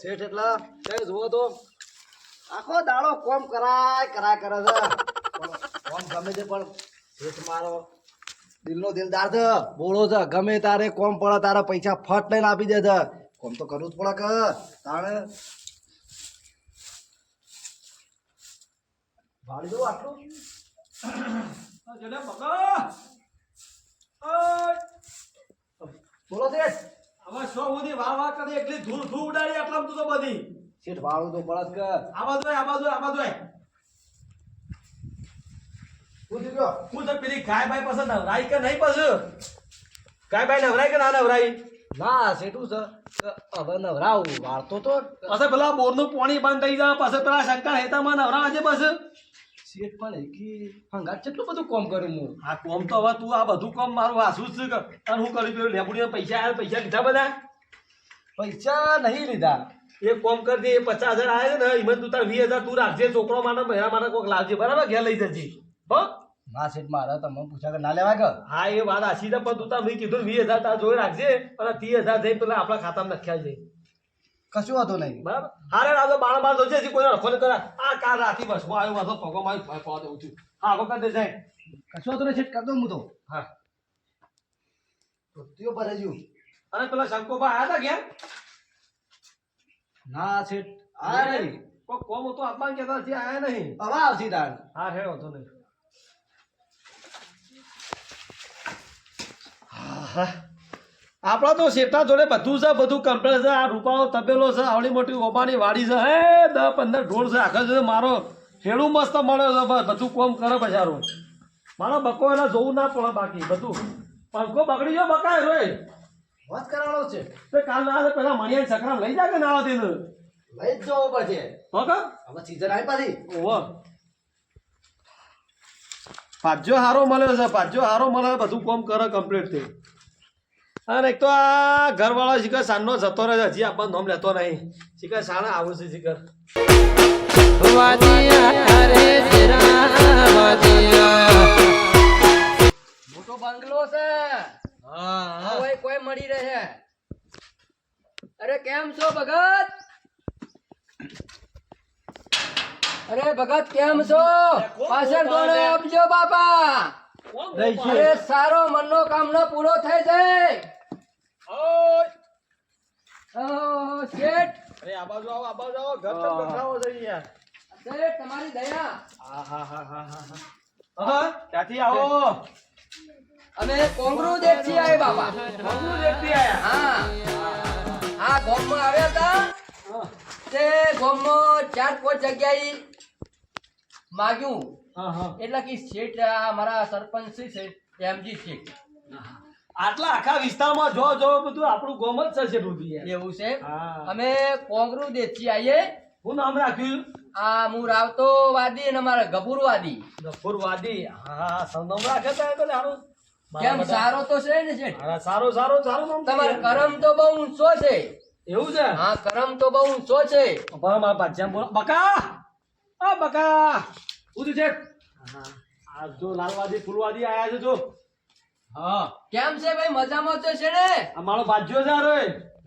શેઠ એટલા તે જુઓ તો આખો દાડો કોમ કરાય કરાય કરે છે. કોમ ગમે તે પણ શેઠ મારો દિલનો દિલદાર છે બોળો છે. ગમે તારે કોમ પડે તારે પૈસા ફટ લઈને આપી દે છે કોમ તો કરવું જ પડે કે. તાણે ભાડી દઉં આટલું? બોલો શેઠ. હવે સો સુધી વાહ વાહ કરી એકલી ધૂળ ધૂળ ઉડાડી આટલા તું તો બધી. શેઠ વાળું તો પડે જ કે આમાં જોય આમાં જોય શું થયું હું તો પેલી ગાય ભાઈ પસંદ નવરાઈ કે નહીં પસંદ ગાય બાય નવરાઈ કે ના નવરાઈ? ના શેઠું છે હવે નવરાવું. વાળતો તો પછી પેલા બોરનું પાણી બંધ થઈ જાય પછી પેલા શંકર હેતામાં નવરા છે બસ શેઠ પણ એકી હંગાત કેટલું બધું કોમ કર્યું હું? આ કોમ તો હવે તું આ બધું કોમ મારું વાસું જ અને હું કર્યું પેલું લેબુડીને પૈસા આવ્યા પૈસા લીધા બધા? પૈસા નહીં લીધા. એ કોમ કરી દે એ પચાસ હજાર આવે ને હિમંત તું તાર વીસ હજાર તું રાખજે છોકરો માટે મહિના માટે કોઈક લાવજે બરાબર? ઘેર લઈ જજે. હો? ના શેઠ મારે તમે પૂછ્યા કે ના લેવા કે? હા એ વાત આશી પણ તું તાર મેં કીધું વીસ હજાર તાર જોઈ રાખજે અને ત્રીસ હજાર જઈ પેલા આપણા ખાતામાં લખ્યા છે. કશું વાંધો નહીં. બરાબર? હારે રાતો બાળ બાળ જોજે હજી કોઈને રખો નહીં કરે. આ કાલ રાખી બસ. હું આવ્યો વાંધો પગો મારી ફાય પાવા દઉં છું હા આગો કરી દે કશું વાંધો નહીં શેઠ કરતો હું તો. હા. તો ભરે જ્યું. અને પેલા શંકોબા આવ્યા હતા ઘેર? ના શેઠ આ નહીં. કોઈ કોમ હતો? આપવાનું કહેતા છે આયા નહીં. હવે આવતી તાર. હા હેડો વાંધો નહીં. આપણા તો શેઠા જોડે બધું છે બધું કમ્પ્લેટ છે. આ રૂપાળો તબેલો છે આવડી મોટી ઓબાની વાડી છે. હે દસ પંદર ઢોળ છે આખો છે મારો ખેડૂ મસ્ત મળ્યો છે બસ બધું કોમ કરે બજારો. મારો બકો એના જોવું ના પડે બાકી બધું. પંખો બગડી ગયો બકાય રોય. વાત કરાવડો છે. તો કાલ ના આવે પેલા મણિયા સકરામ લઈ જા કે ના આવતી લઈ જ જવો પડશે. હો હવે સીઝન આવી પાછી. ઓહો. પાજો હારો મળ્યો છે પાજો હારો મળે બધું કોમ કરે કમ્પ્લીટ થઈ. અને એક તો આ ઘરવાળો શીખર સાંજનો જતો રહે હજી આપણને નોમ લેતો નહીં. શીખર સાણા આવું છે શિખર મોટો બંગલો છે. કોઈ મળી રહે. અરે કેમ છો ભગત? અરે ભગત કેમ છો? પાછળ દોડે આપજો બાપા. અરે સારો મનનો કામનો પૂરો થાય છે શેઠ અરે આ બાજુ આવો આ બાજુ આવો. ઘર તો બતાવો છે યાર શેઠ તમારી દયા. હા હા હા હા હા હા. ક્યાંથી આવો? અમે કોંગરુ દેખથી આਏ બાપા. કોનું દેખતી આયા? હા. આ ગામમાં આવ્યા હતા તે ગામમાં ચાર પાંચ જગ્યાએ માગ્યું. એટલે કે શેઠ આ મારા સરપંચ શ્રી છે એમજી શેઠ. આટલા આખા વિસ્તારમાં જો જો બધું આપણું ગોમ જ છે રૂધી એવું છે? અમે કોંગરુ દેશી આવીએ હું નામ રાખ્યું? આ હું રાવતો વાદી અને અમારા ગભુર વાદી હા સંગમ રાખે તો એટલે હારું. કેમ સારો તો છે ને સારો સારો સારું સારું તમારો કરમ તો બહુ ઊંચો છે. એવું છે? હા કરમ તો બહુ ઊંચો છે. બરાબર મારા પાછા બોલો. બકા! આ બકા! ઉધું છે હા, આ જો લાલવાદી ફૂલવાદી આયા છે જો. હા. કેમ છે ભાઈ? મજામાં તો છે ને? આ મારો ભાજ્યો છે અરે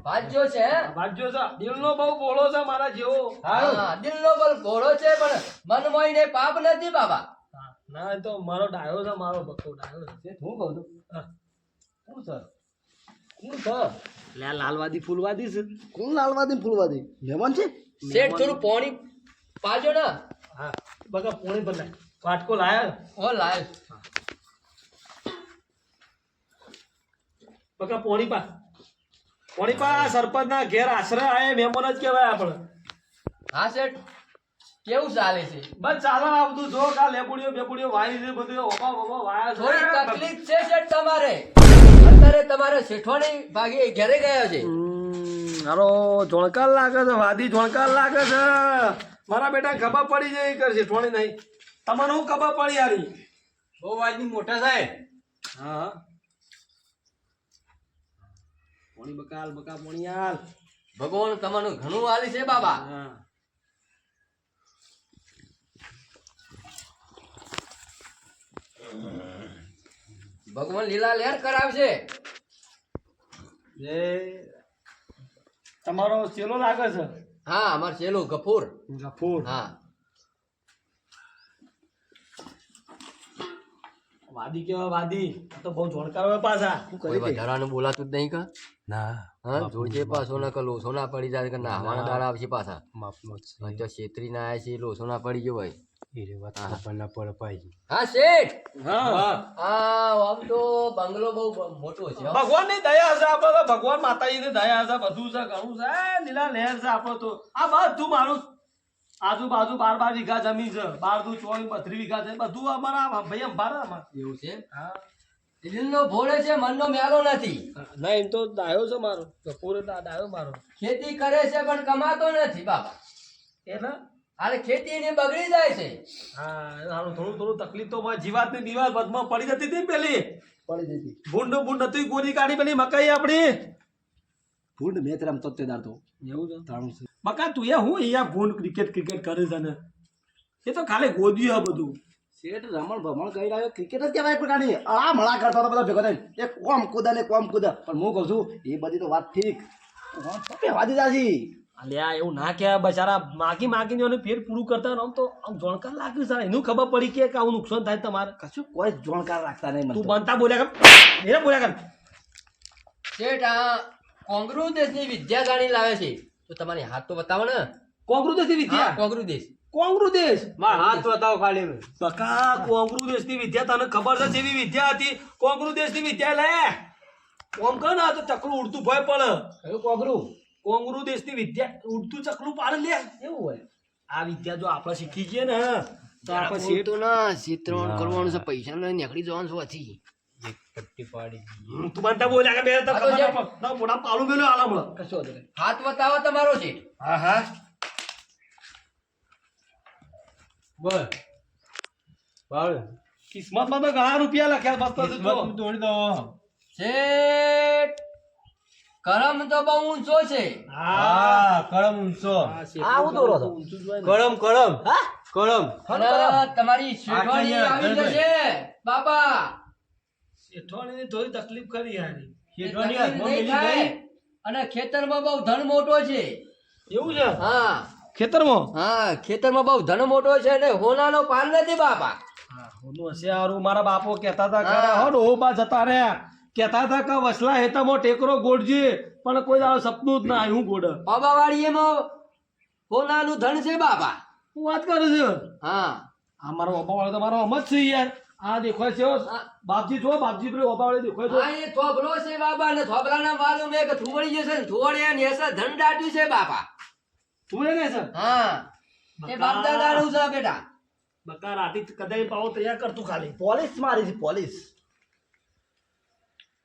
ભાજ્યો છે? ભાજ્યો છે. દિલનો બહુ ભોળો છે મારા જેવો. હા દિલનો બહુ ભોળો છે પણ મન મોઈને પાપ નથી બાબા. ના તો મારો ડાયો છે મારો બક્કો ડાયો છે. હું કહું છું? હા. શું છે? હું તો લે લાલવાદી ફૂલવાદી છે. કોણ લાલવાદી ફૂલવાદી? મહેમાન છે? શેઠ થોડું પાણી પાજો ને. હા બકા પોણી પર લાય? વાટકો લાયા. ઓ લાલ બકા પોણી પા. પોણી પા સરપંચ ના ઘેર આશરે આયે મહેમાન જ કહેવાય આપણે. હા શેઠ. કેવું ચાલે છે? બસ ચાલો આ બધું. જો કા લેબુડીઓ બેબુડીઓ વાય છે બધું ઓપા ઓપા વાયા છે. થોડી તકલીફ છે શેઠ તમારે? અત્યારે તમારે શેઠવાણી ભાગે ઘરે ગયા છે? હારો જોણકાર લાગે છે વાદી જોણકાર લાગે છે. મારા બેટા ખબર પડી જાય કે શેઠવાણી નહીં. તમને હું ખબર પડી યારી બહુ વાજની મોટા સાહેબ. હા. પોણી બકાલ બકા પોણી હાલ ભગવાન તમારું ઘણું હાલી છે બાબા. ભગવાન લીલા લહેર કરાવશે. જે તમારો ચેલો લાગે છે? હા અમાર ચેલો ગફૂર. ગફૂર. હા. વાદી કેવા વાદી? તો બહુ જોણકાર હોય પાછા. કોઈ વધારાનું બોલાતું જ નહીં કા? ના. હા જોડજે પાછો ના કે લોસો ના પડી જાય કે નાહવાના દાડા આવશે પાછા. હા, તો છેતરી ના આવ્યા છે લોસો ના પડી ગયો ભાઈ. હા શેઠ! હા. હા આમ તો બંગલો બહુ મોટો છે ભગવાનની દયા છે આપડે ભગવાન માતાજી ની દયા છે બધું છે ઘણું છે. લીલા લહેર છે આપડે તો. આ બધું મારું આજુબાજુ બાર બાર વીઘા જમીન છે. બાર દુ ચોવીસ બત્રીસ વીઘા છે. બધું અમારા ભાઈ અંભારા અમારા એવું છે હા. દિલનો ભોળે છે મનનો મેલો નથી. ના એમ તો ડાયો છે મારો. કપૂર ડાયો મારો. ખેતી કરે છે પણ કમાતો નથી બાબા એટલે હાલે ખેતી ને બગડી જાય છે. હા હારું થોડું થોડું તકલીફ તો. જીવાતની દિવાલ વચમાં પડી જતી હતી પેલી? પડી જતી. ભૂંડ ભૂંડ હતી ગોરી કાઢી પેલી મકાઈ આપણી? ફૂડ મેચ રમતો તે. દાડતો એવું છે? તાણું છે. બકા તું એ હું અહીંયા ભૂંડ ક્રિકેટ ક્રિકેટ કરે છે ને? એ તો ખાલી ગોદ્યું આ બધું. શેઠ રમણ ભમણ કરી રહ્યો ક્રિકેટ જ કહેવાય પ્રકારની. આ મળા કરતા બધા ભેગો થઈને એ કોમ કુદા ને કોમ કુદા. પણ હું કહું છું એ બધી તો વાત ઠીક. વાદી દાસી અલ્યા એવું ના કે બચારા માગી માગીને એને ફેર પૂરું કરતા હોય આમ તો આમ જોણકાર લાગ્યું છે. એનું ખબર પડી કે કે આવું નુકસાન થાય તમારે. કશું કોઈ જોણકાર રાખતા નહીં તું બનતા બોલ્યા કર. એને બોલ્યા કર. શેઠ આ કોંગ્રુ દેશની વિદ્યા જાણી લાવે છે. તો તમારી હાથ તો બતાવો ને. કોંગ્રુ દેશની વિદ્યા? કોંગ્રુ દેશ કોંગ્રુ દેશ હાથ બતાવો ખાલી બકા કોંગ્રુ દેશની વિદ્યા તને ખબર છે જેવી વિદ્યા હતી? કોંગ્રુ દેશની વિદ્યા લે. કોમ કર ને આ તો ચકલું ઉડતું ભય પડે કોગરું કોંગ્રુ? દેશની વિદ્યા ઉડતું ચકલું પાડે લે. એવું હોય? આ વિદ્યા જો આપણે શીખી જઈએ ને તો આપણે શેઠ તો ના. ચિત્રણ કરવાનું છે પૈસા લઈને નીકળી જવાનું છે વાથી હમ, તું બોલ્યા કે બે તો આ તો ખબર જે- ના પડે. પાલું મેલ્યો આલા હમણાં. કશો વાંધો હાથ બતાવો તમારો શેઠ હા હા. કિસ્મતમાં તો ઘણા રૂપિયા લખ્યા મસ્ત છે જો. શેઠ કરમ તો બહુ ઊંચો છે. હા આ હું દોરો છો? કરમ કરમ હા? તમારી શેઠવાની આવી જશે. બાપા. શેઠવાણીની થોડી તકલીફ કરી યારી. તકલીફ નહીં થાય. અને ખેતરમાં બહુ ધન મોટો છે. એવું છે? હા. ખેતરમાં? હા ખેતરમાં બહુ ધન મોટો છે ને હોનાનો પાર નથી બાપા. હોનું હશે હારું. મારા બાપો કહેતા હતા હા. ખરા, હો ડોહોબા જતા રહ્યા. કહેતા હતા કે વસલા હેતામાં ટેકરો ગોળજે પણ કોઈ દાડો સપનું જ ના આવ્યું હું ગોળ બાબાવાડીએમાં હોનાનું ધન છે બાપા. હું વાત કરું છું? હા. આ મારો બાબા વાળો તો મારો અમ જ છે યાર. આ દેખાય છે. બાપજી જો બાપજી પેલો ઓબા વાળો દેખાય છે. આ એ થોબલો છે બાપા ને થોભલાના માલુમ કે થુવડી જશે ને થોડે ને એસે ધન દાટ્યું છે બાપા. તું ને સર હા. એ બાપ દાદાનું છે બેટા. બકા રાતી કદાઈ પાવો તૈયાર કરતું ખાલી. પોલીસ મારી છે પોલીસ.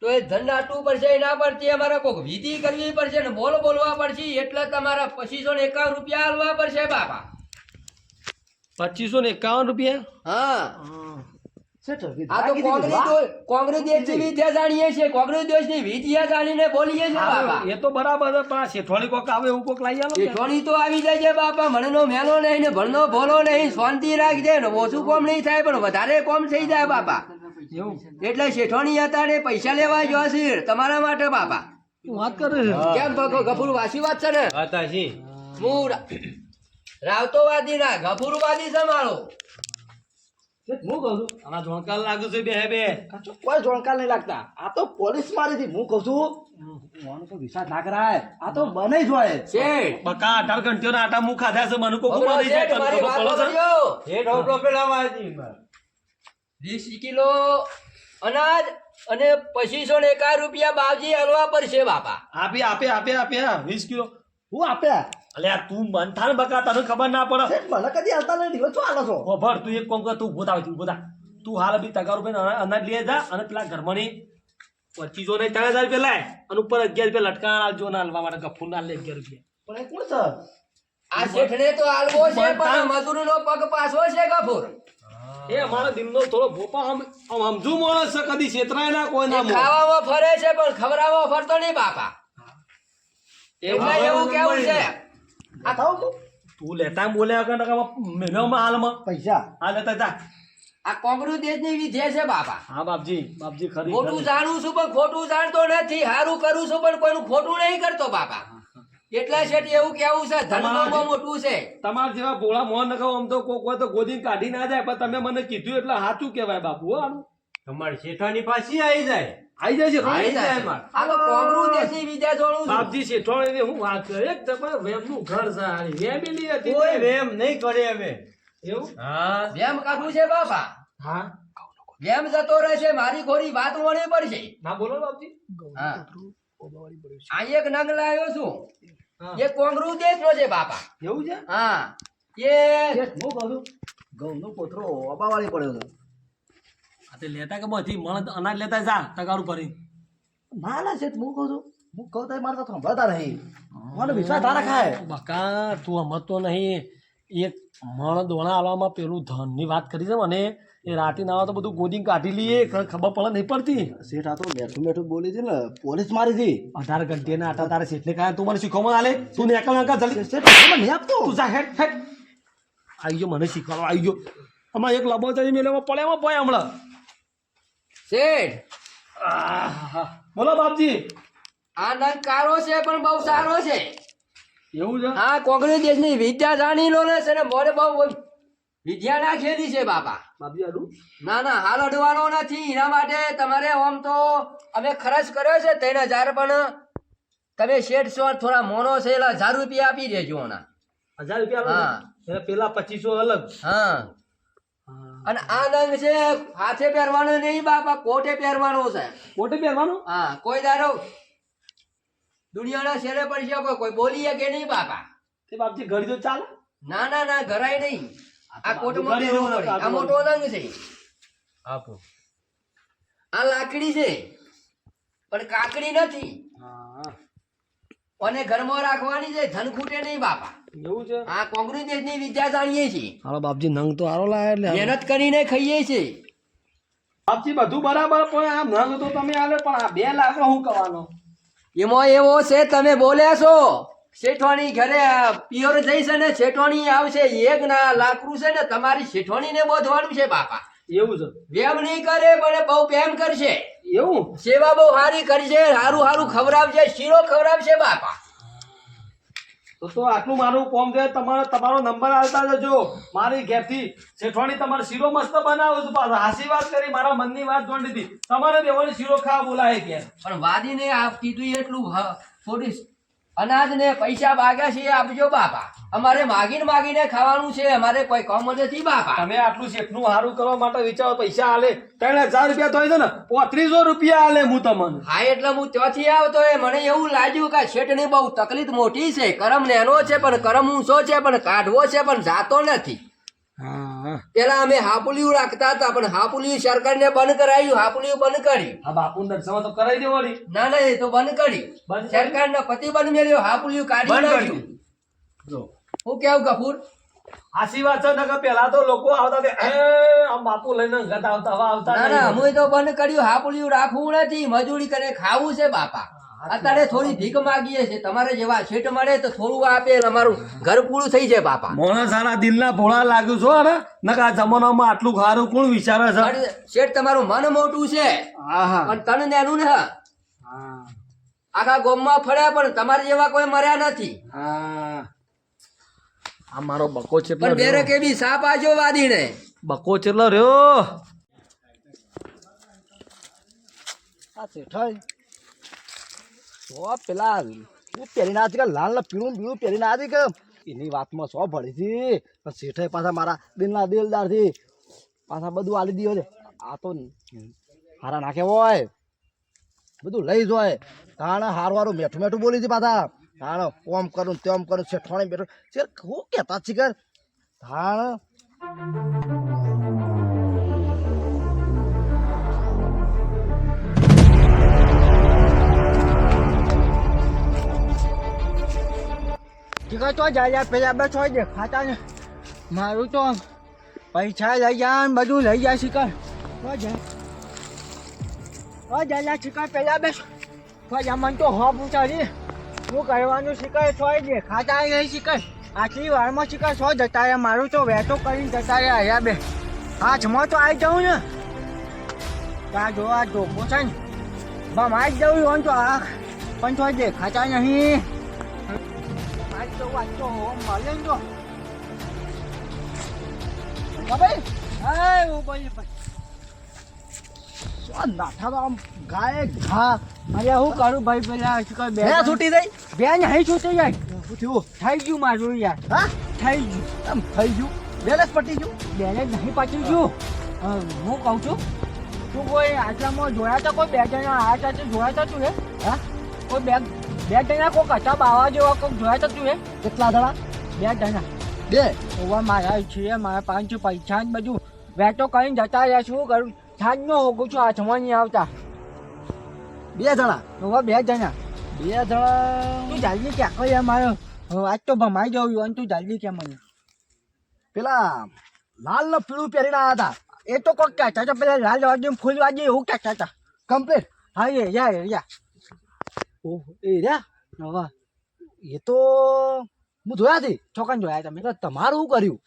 તો એ ધન દાટવું પડશે એના પરથી અમારે કોઈક વિધિ કરવી પડશે ને બોલ બોલવા પડશે એટલે તમારા પચીસો ને એકાવન રૂપિયા આલવા પડશે બાપા. પચીસો ને એકાવન રૂપિયા? હા. આ તો કોંગ્રેસ કોંગ્રેસ દેશની વિદ્યા જાણીએ છીએ. કોંગ્રેસ દેશની વિદ્યા જાણીને બોલીએ છીએ બાપા. એ તો બરાબર છે પણ આ કોક આવે એવું કોક લાવી આલો ને. તો આવી જાય છે બાપા. મણનો મેલો નહીં ને ભણનો ભોલો નહીં. શાંતિ રાખજે ને ઓછું કોમ નહીં થાય પણ વધારે કોમ થઈ જાય બાપા. એવું? એટલે શેઠવાણી હતા પૈસા લેવા જોશે તમારા માટે બાપા. વાત કરે કેમ ગફુર વાસી વાત છે ને? હું રાવતોવાદી ના ગફુરવાદી છે મારો. હું કહું છું? આના જોણકાર લાગુ છે બે બે. કોઈ જોણકાર નહીં લાગતા. આ તો પોલીસ મારી હતી હું કહું છું. માનો તો વિશ્વાસ ના કરાય. આ તો બને જ હોય. બકા અઢાર ઘંટીઓના આટા મુખ ખાધા છે મને કોક મારી છે? વીસ કિલો અનાજ અને પચીસો ને એકાદ રૂપિયા બાવજી હલવા પડશે બાપા. આપી આપે આપે આપે વીસ કિલો. હું આપ્યા અલ્યા તું મન થાન બકા તને ખબર ના પડે. મને કદી હાલતા નહીં દિવસ શું હાલો છો. ઓભર તું એક કોમ કર તું ઊભો તું ઊભો તું હાલ બી તગાર ઉપર અના- અનાજ લઈ જા અને પેલા ઘરમાંની પચીસો ને ત્રણ હજાર રૂપિયા લાય અને ઉપર અગિયાર રૂપિયા લટકાણા આલજો ના હાલવા માટે ગફુર ના લે અગિયાર રૂપિયા. પણ એ કોણ છે? આ શેઠને તો આલવો છે પણ મજૂરનો પગ પાછો છે ગફુર. એ અમારો દિનનો થોડો ભોપા આમ સમજુ માણસ છે કદી છેતરાય ના કોઈ ના ખાવામાં ફરે છે પણ ખવડાવવામાં ફરતો નહીં બાપા. એટલે એવું કેવું છે? આ થાવ તું. તું લેતા નકર મેળવમાં હાલમાં પૈસા. હા લેતા તા આ દેશ દેશની વિધે છે બાપા. હા બાપજી બાપજી ખરી ખોટું જાણું છું પણ ખોટું જાણતો નથી સારું કરું છું પણ કોઈનું ખોટું નહીં કરતો બાપા. એટલા શેઠ એવું કેવું છે ધર્મમાં મોટું છે. તમારા જેવા ભોળા મોહન નખાવ આમ તો કોઈ કોઈ તો ગોદી કાઢી ના જાય પણ તમે મને કીધું એટલે સાચું કહેવાય બાપુ હો આનું. તમારી શેઠાની પાછી આવી જાય. આઈ જાય છે આવી જાય માર. આ તો કોંગ્રેસ દેશની વિધે જોડું છું. બાપજી ને હું વાત કરે. એક તમાર વેમનું ઘર છે આ વેમેલી હતી કોઈ વેમ નહીં કરે હવે. એવું? હા. વેમ કાઢું છે બાપા. હા. વેમ જતો રહેશે મારી ખોરી વાત વળી પડશે. ના બોલો બાપજી. હા. આ એક નંગ લાવ્યો છું. એ એ દેશ નો છે બાપા. એવું છે? હા. એ હું કહું ઘઉં નો કોથળો અબાવાળી પડ્યો છે આ તે લેતા કે બધી? મણ અનાજ લેતા જા તગારું ભરી ના શેઠ હું કહું છું હું કહું તો મારે તો સાંભળતા નહીં. મને વિશ્વાસ તારા ખાય. બકા તું સમજતો નહીં. એક મણ દોણા આવવામાં પેલું ધનની વાત કરી છે મને. એ રાતી ના આવે તો બધું ગોદી કાઢી લઈએ ખબર પડે નહીં પડતી. શેઠ આ તો બેઠું બેઠું બોલી હતી ને. પોલીસ મારી હતી અઢાર ઘંटे ના આટા તારે શેઠને કાંઈ તું મને શીખવામાં આલે તું ને એકલ અંકા જલ્દી. શેઠ નહીં આપતો. તું જા હેઠ હેઠ આવી ગયો મને શીખવાડવા. આવી ગયો. આમાં એક લબો તો મેળવવા પડે એમાં પોય હમણાં. શેઠ. બોલો બાપજી. આ નંગ કારો છે પણ બહુ સારો છે. એવું છે? હા કોંગ્રેસ દેશની વિદ્યા જાણી લો ને છે ને મોરે બહુ વિદ્યા નાખેલી છે બાપા. ના ના હાલ અડવાનો નથી. એના માટે તમારે આમ તો અમે ખર્ચ કર્યો છે ત્રણ હજાર પણ તમે શેઠ છો થોડા મોનો છે એટલે હજાર રૂપિયા આપી દેજો ના હજાર રૂપિયા હા. પેલા પચીસો અલગ. હા. અને આ નંગ છે હાથે પહેરવાનો નહીં બાપા કોટે પહેરવાનો છે? કોટે પહેરવાનું? હા કોઈ દારો દુનિયાના શેરે પડશે કોઈ કોઈ બોલીએ કે નહીં બાપા? તે બાપજી ઘડી તો ચાલે. ના ના ના ઘરાય નહીં. આ કોટમાં પહેરવું આ મોટો નંગ છે. આપો. આ લાકડી છે પણ કાકડી નથી. અને ઘરમાં રાખવાની છે? ધન ખૂટે નહીં બાપા. એવું છે? આ કોંગ્રેસ દેશની વિદ્યા જાણીએ છીએ. હાલો બાપજી નંગ તો હારો લાયા એટલે મહેનત કરીને ખાઈએ છીએ. બાપજી બધું બરાબર પણ આ નંગ તો તમે આલે પણ આ બે લાખ શું કરવાનો એમાં એવો છે તમે બોલ્યા છો. શેઠવાણી ઘરે પિયોર જઈશ ને શેઠવાણી આવશે. એક ના લાકડું છે ને તમારી શેઠવાણીને બોધવાનું છે બાપા. એવું છે. વેમ નહીં કરે પણ બહુ પ્રેમ કરશે. એવું? સેવા બહુ સારી કરશે સારું સારું ખવડાવશે શીરો ખવડાવશે બાપા. તો તો આટલું મારું કોમ છે તમારો તમારો નંબર આવતા જજો. મારી ઘેરથી શેઠવાણી તમારે શીરો મસ્ત બનાવો છો પાછા. હાસી વાત કરી મારા મનની વાત જોડી દીધી તમારે બેવાની શીરો ખાવા બોલાય કે પણ વાદીને આ કીધું એટલું થોડી અનાજ ને પૈસા માગ્યા છે એ આપજો બાપા. અમારે માગીને માગીને ખાવાનું છે અમારે કોઈ કામ નથી બાપા. તમે આટલું શેઠનું સારું કરવા માટે વિચારો પૈસા આલે. ત્રણ હજાર રૂપિયા તો છે ને પોત્રીસો રૂપિયા આલે હું તમને. હા એટલે હું ત્યાંથી આવતો એ. મને એવું લાગ્યું કે શેઠની બહુ તકલીફ મોટી છે. કરમ નેનો છે પણ કરમ ઊંચો છે પણ કાઢવો છે પણ જાતો નથી. હા. પેલા અમે હાપુલીઓ રાખતા હતા પણ હાપુલિયું સરકારને બંધ કરાયું હાપુલીઓ બંધ કરી. હા બાપુ દર્શન તો કરાવી દેવાની ના. ના એ તો બંધ કરી? સરકારને પ્રતિબંધ મેળ્યો હાપુલીઓ કાઢી નાખ્યું. જો. હું કેવું કપૂર આશીર્વાદ વાત છે ને કે પેલા તો લોકો આવતા તે એ આમ બાપુ લઈને ઘટ આવતા હવે આવતા ના ના તો બંધ કર્યું હાપુલીઓ રાખવું નથી મજૂરી કરે ખાવું છે બાપા. અત્યારે થોડી ભીખ માગીએ છે તમારે જેવા શેઠ મળે તો થોડું આપે અમારું ઘર પૂરું થઈ જાય બાપા. મોણા સારા દિલના ભોળા લાગ્યું છો ને? નકર આ જમાનામાં આટલું ખારું કોણ વિચારે છે? શેઠ તમારું મન મોટું છે. આહા. પણ તન નેનું ને આખા ગોમમાં ફર્યા પણ તમારે જેવા કોઈ મર્યા નથી. આ આ મારો બકો છે પણ બેરે કે બી સાપ આજો વાદીને. બકો ચેટલો રહ્યો? આ શેઠાઈ. સો પેલા હું પહેરીને આવી કે લાલ ને પીળું ને પીળું પહેરીને આવી કે એની વાતમાં સો ભળી હતી પણ શેઠાઈ પાછા મારા દિલના દિલદારથી પાછા બધું આલી દીધો છે. આ તો હારા નાખે હોય. બધું લઈ જોય હારું હારું મેઠું મેઠું બોલી હતી પાછા. તાણે ઓમ કરું તેમ કરું શેઠવાણી બેઠું. શેર, હું કહેતા શીખર. તાણે ટીકા તો જાય જાય પેલા બે છો દેખાતા ને. મારું તો પૈસા લઈ જા ને, બધું લઈ જા શિકાર હો જાય હો જા શિકાર પેલા બે હો જા, મને તો હો પૂછાડી શું કરવાનું શિકાર છોય દે ખાતા નહીં શિકાર આટલી વારમાં શિકાર છો જતા રહ્યા. મારું તો વેટો કરીને જતા રહ્યા અહીંયા બે. હાથમાં તો આવી જાઉં ને. ત્યાં જો, આ છે ને. બમ આવી જવું હોય તો આ. પણ તો દેખાતા નહીં. તો વાત મળે ને તો ભાઈ હા ઓ ભાઈ ભાઈ નાઠા આમ ગાય ઘા અરે હું કરું ભાઈ પેલા શું બે છૂટી જઈ બે નહીં છૂટી જાય શું થયું થઈ? ગયું મારું યાર હા? થઈ ગયું આમ થઈ ગયું બેલેન્સ પટી ગયું? બેને નહીં પાછી ગયું હું કહું છું તું કોઈ આટલામાં જોયા હતા કોઈ બે જણા આ સાથે જોયા હતા તું હે હા? કોઈ બે બે જણા કોઈ કચા બાવા જેવા કોઈ જોયા હતા તું એ કેટલા દડા બે જણા. બે? ઓવા મારા છે મારા પાંચ પૈસા ને બધું. વેટો કરીને જતા રહ્યા શું કરું નો હોગું છું હાથમાં નહીં આવતા. બે જણા? ઓવા બે જણા. બે જણા? તું જલ્દી ક્યાં કઈ મારો આજ તો ભમાઈ જવું અને તું જલ્દી કે મને. પેલા લાલ ને પીળું પહેરીને આવ્યા હતા. એ તો કોક કહેતા હતા પેલા લાલ વાજી ફૂલ વાજી એવું કહેતા હતા. કમ્પ્લીટ? હા એ યા યા. ઓહ, એ રહ્યા? હવે એ તો હું જોયા હતી છોકન જોયા તમે તો. તમારું શું કર્યું?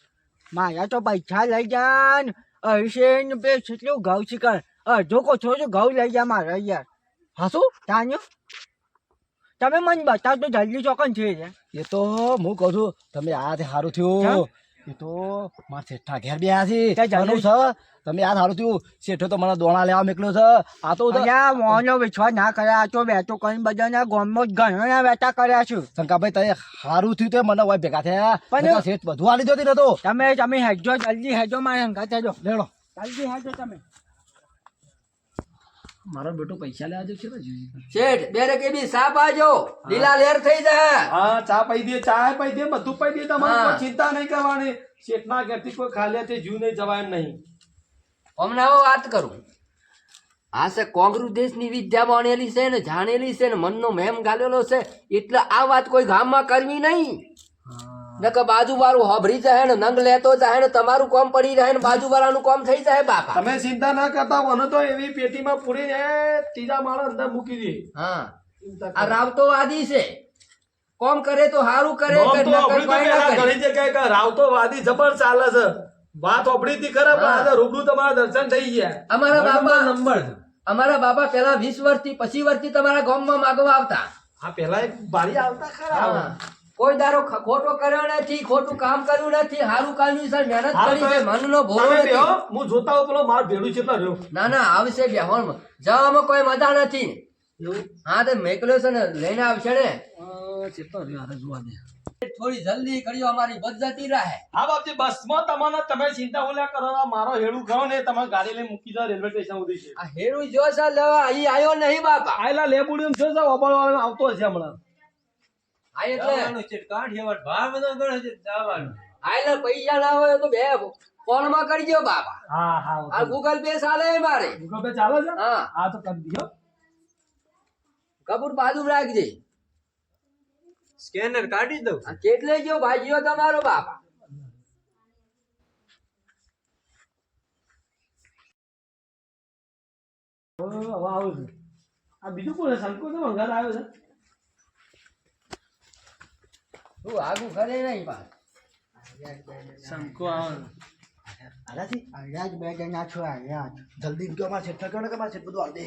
મારા તો પૈસા લઈ જાન. ને અહીશે ને બે કેટલું ઘઉં શીખર. જો કો છો ઘઉં લઈ જા મારે યાર. હાસું તાન્યો? તમે મને બતાવ તો જલ્દી ચોકન છે એ. તો હું કહું છું, તમે આ સારું થયું? એ તો મારા શેઠા ઘેર બે છે. બનું છે? તમે આ સારું થયું. શેઠો તો મને દોણા લેવા મોકલ્યો છે. આ તો મોનો વિશ્વાસ ના કર્યા તો બેઠો કરીને બધાના ગામમાં જ ઘણા વેટા કર્યા છું. શંકાભાઈ તમે સારું થયું તે મને હોય ભેગા થયા. પણ- શેઠ બધું આલી જતી નતો. તમે તમે હેજો જલ્દી હેજો મારે શંકા થજો લેડો. જલ્દી હેજો તમે. મારો બેટો પૈસા લેવા જશે ને શેઠ બે રકે બી સાપ પાજો. લીલા લેર થઈ જાય. હા ચા પાઈ દે ચા પાઈ દે બધું પાઈ દે તમારે કોઈ ચિંતા નહીં કરવાની. શેઠના ઘેરથી કોઈ ખાલી તે જીવ નહીં જવાય નહીં. હમણાં હું વાત કરું. આ છે કોંગ્રેસ દેશની વિદ્યા ભણેલી છે ને જાણેલી છે ને મનનો મેમ ગાલેલો છે. એટલે આ વાત કોઈ ગામમાં કરવી નહીં. નકર બાજુ વાળું હોભરી જાય ને નંગ લેતો જાય ને તમારું કોમ પડી રહે ને બાજુ વાળાનું કોમ થઈ જાય બાપા. તમે ચિંતા ના કરતા મને તો એવી પેટીમાં પૂરીને ત્રીજા માળા અંદર મૂકી દે હા. આ રાવતો વાદી છે. કોમ કરે તો સારું કરે ના. ઘણી જગ્યાએ રાવતો વાદી જબર ચાલે છે. વાત અભડી થી ખરા પણ આજે રૂબરૂ તમારા દર્શન થઈ ગયા. અમારા બાપા નંબર અમારા બાપા પેલા વીસ વર્ષથી પછી વર્ષથી તમારા ગામમાં માગવા આવતા. હા પેલા એક બારી આવતા ખરા. કોઈ દારો ખોટો કર્યો નથી ખોટું કામ કર્યું નથી સારું કામની સર મહેનત કરી છે મનનો ભોળો નથી. હું જોતા હોઉં પેલો માર ભેડું છે ના ના આવશે બેહોણમાં જવામાં કોઈ મજા નથી. હા તો મેકલ્યો છે ને લઈને આવશે ને. ચેટલો રહ્યો હારે જોવા દે. થોડી જલ્દી કર્યો અમારી બદજતી રહે. હા બાપજી બસમાં તમારા તમે ચિંતા ઓલા કરો મારો હેડું ગયો ને તમે ગાડી લઈને મૂકી દો રેલવે સ્ટેશન સુધી છે. આ હેડું જો સર લેવા અહીં આવ્યો નહીં બાપા. આયલા લેબુડિયમ જો છે ઓબળવાળો આવતો છે હમણાં. આ એટલે છે કાઠિયાવાડ ભાવ બધો ગણે છે જવાનું એટલે પૈસા ના હોય તો બે ફોનમાં કરજો બાપા. હા હા આ ગૂગલ પે ચાલે મારે. ગૂગલ પે ચાલે છે? હા. હા તો કરી કપૂર બાજુ રાખજે. સ્કેનર કાઢી દઉં. આ કેટલે ગયો ભાઈઓ તમારો બાપા? આવું છે. આ બીજું કોણ શંકો તો આવ્યો છે? તું આગું કરે નહીં પાછ. શંકો આવે હારાથી અહીંયા બે જણા છો અહીંયા જલ્દી ગયો મારા શેઠ કહો ને કે મારા શેઠ બધું આલ દે.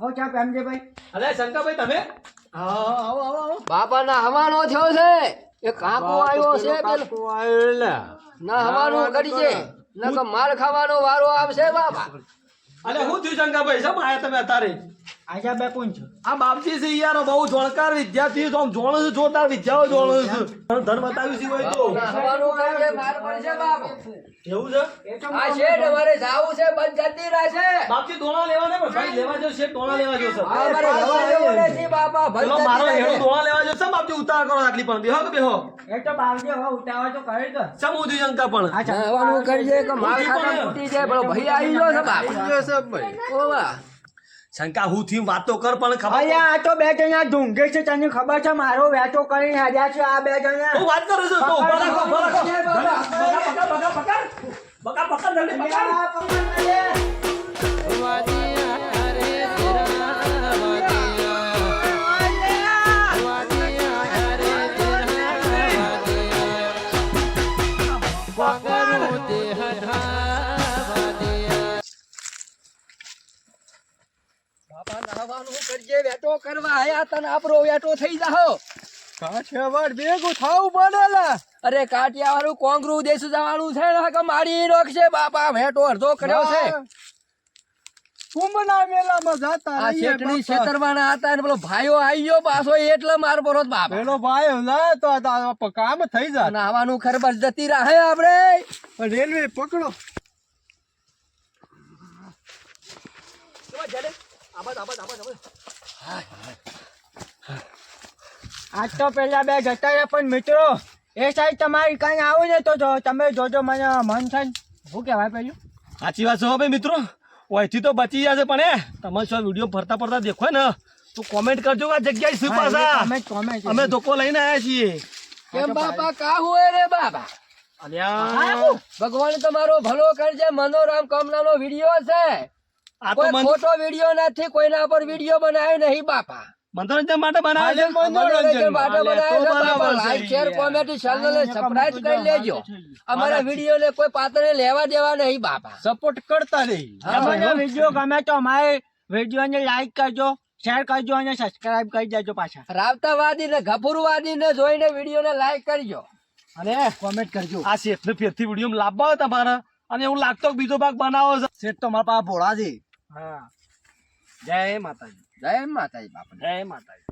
હો ચા પ્રેમજીભાઈ અરે શંકાભાઈ તમે? હા આવો આવો આવો. બાપાના હવાનો થયો છે. એ કાકો આવ્યો છે પેલો ના. હવાનો કરી છે. નકર માર ખાવાનો વારો આવશે બાપા. અરે હું થયું શંકાભાઈ સમ આયા તમે અત્યારે? આજા બે કોણ છે? આ બાપજી છે યાર બહુ જોણકાર વિદ્યાર્થી છે. જોણ છે જોરદાર વિદ્યાઓ જોણ છે. પણ ધન બતાવ્યું છે હોય તો? હવાનો કરી છે માર પડશે બાપ. એવું છે? આ છે તમારે જાવું છે બંધ જતી રહેશે બાપજી ડોણા લેવા ને ભાઈ લેવા જો છે ડોણા લેવા જો છે અમારે જવા દેવું નથી બાપા પેલો મારો હેડો ડોણા લેવા જો છે બાપજી ઉતાર કરો આટલી પણ બેહો કે બેહો એ તો બાપજી હો ઉતાવળ તો કરે તો સમ ઉધી શંકા પણ. અચ્છા હવાનું કરી કે માર ખાતા ફૂટી જાય ભલો ભાઈ આવી ગયો છે ભાઈ. ઓવા. શંકા હું થી વાતો કર પણ ખબર અરે આ તો બે જણા ઢુંગે છે તને ખબર છે મારો વેચો કરીને હાજર છે આ બે જણા હું વાત કરું છું તો બરા બરા બરા બરા બરા બરા કરજે વેટો કરવા આયા તને આપરો વેટો થઈ જાહો. કાઠિયાવાડ ભેગું થાવું પડેલા અરે કાટિયા વાળું કોંગરું દેશ જવાનું છે ને કે મારી રોકશે બાપા વેટો અડધો કર્યો છે. કુંભના મેલામાં જતા આ શેઠની છેતરવાના હતા ને પેલો ભાઈઓ આવી ગયો પાછો એટલે માર પરોત બાપ. પેલો ભાઈ ના તો કામ થઈ જાય નાવાનું ખરબર જતી રહે આપણે. રેલવે પકડો. આજ તો પેલા બે જતા રહ્યા પણ મિત્રો એ સાઈડ તમારી કઈ આવું ને તો તમે જોજો મને મન થાય શું કહેવાય પેલું? સાચી વાત છે ભાઈ મિત્રો. ઓયથી તો બચી જશે પણ એ તમારે શું વીડિયો ફરતા ફરતા દેખો ને. તો કોમેન્ટ કરજો કે આ જગ્યાએ શું પાછા. અમે ધોકો લઈને આવ્યા છીએ. કેમ બાપા કા હોય રે બાપા અલ્યા. ભગવાન તમારો ભલો કરજે મનોરામ કમલાનો વીડિયો છે. આ તો મન- વીડિયો નથી કોઈના પર વીડિયો બનાવ્યો નહીં બાપા. મનોરંજન માટે બનાવે છે? મનોરંજન માટે બનાવ્યો છે બાપા. Like share. Comment channel subscribe કરી લેજો. અમારા વીડિયો ને કોઈ પાત્રને લેવા દેવા નહીં બાપા. સપોર્ટ કરતા રહી અમારો વીડિયો ગમે તો અમારે વિડીયોને લાઈક કરજો શેર કરજો અને સબસ્ક્રાઇબ કરી દેજો પાછા. રાવતાવાદી ને ગફુરવાદી ને જોઈને વીડિયો ને લાઈક કરજો. અને કોમેન્ટ કરજો. આ શેઠને ફેરથી વીડિયો લાવવા તમારા. અને એવું લાગતો બીજો ભાગ બનાવો છે. શેઠ તો મારા પાસે ભોળા છે. હા. જય માતાજી. જય માતાજી બાપા જય માતાજી.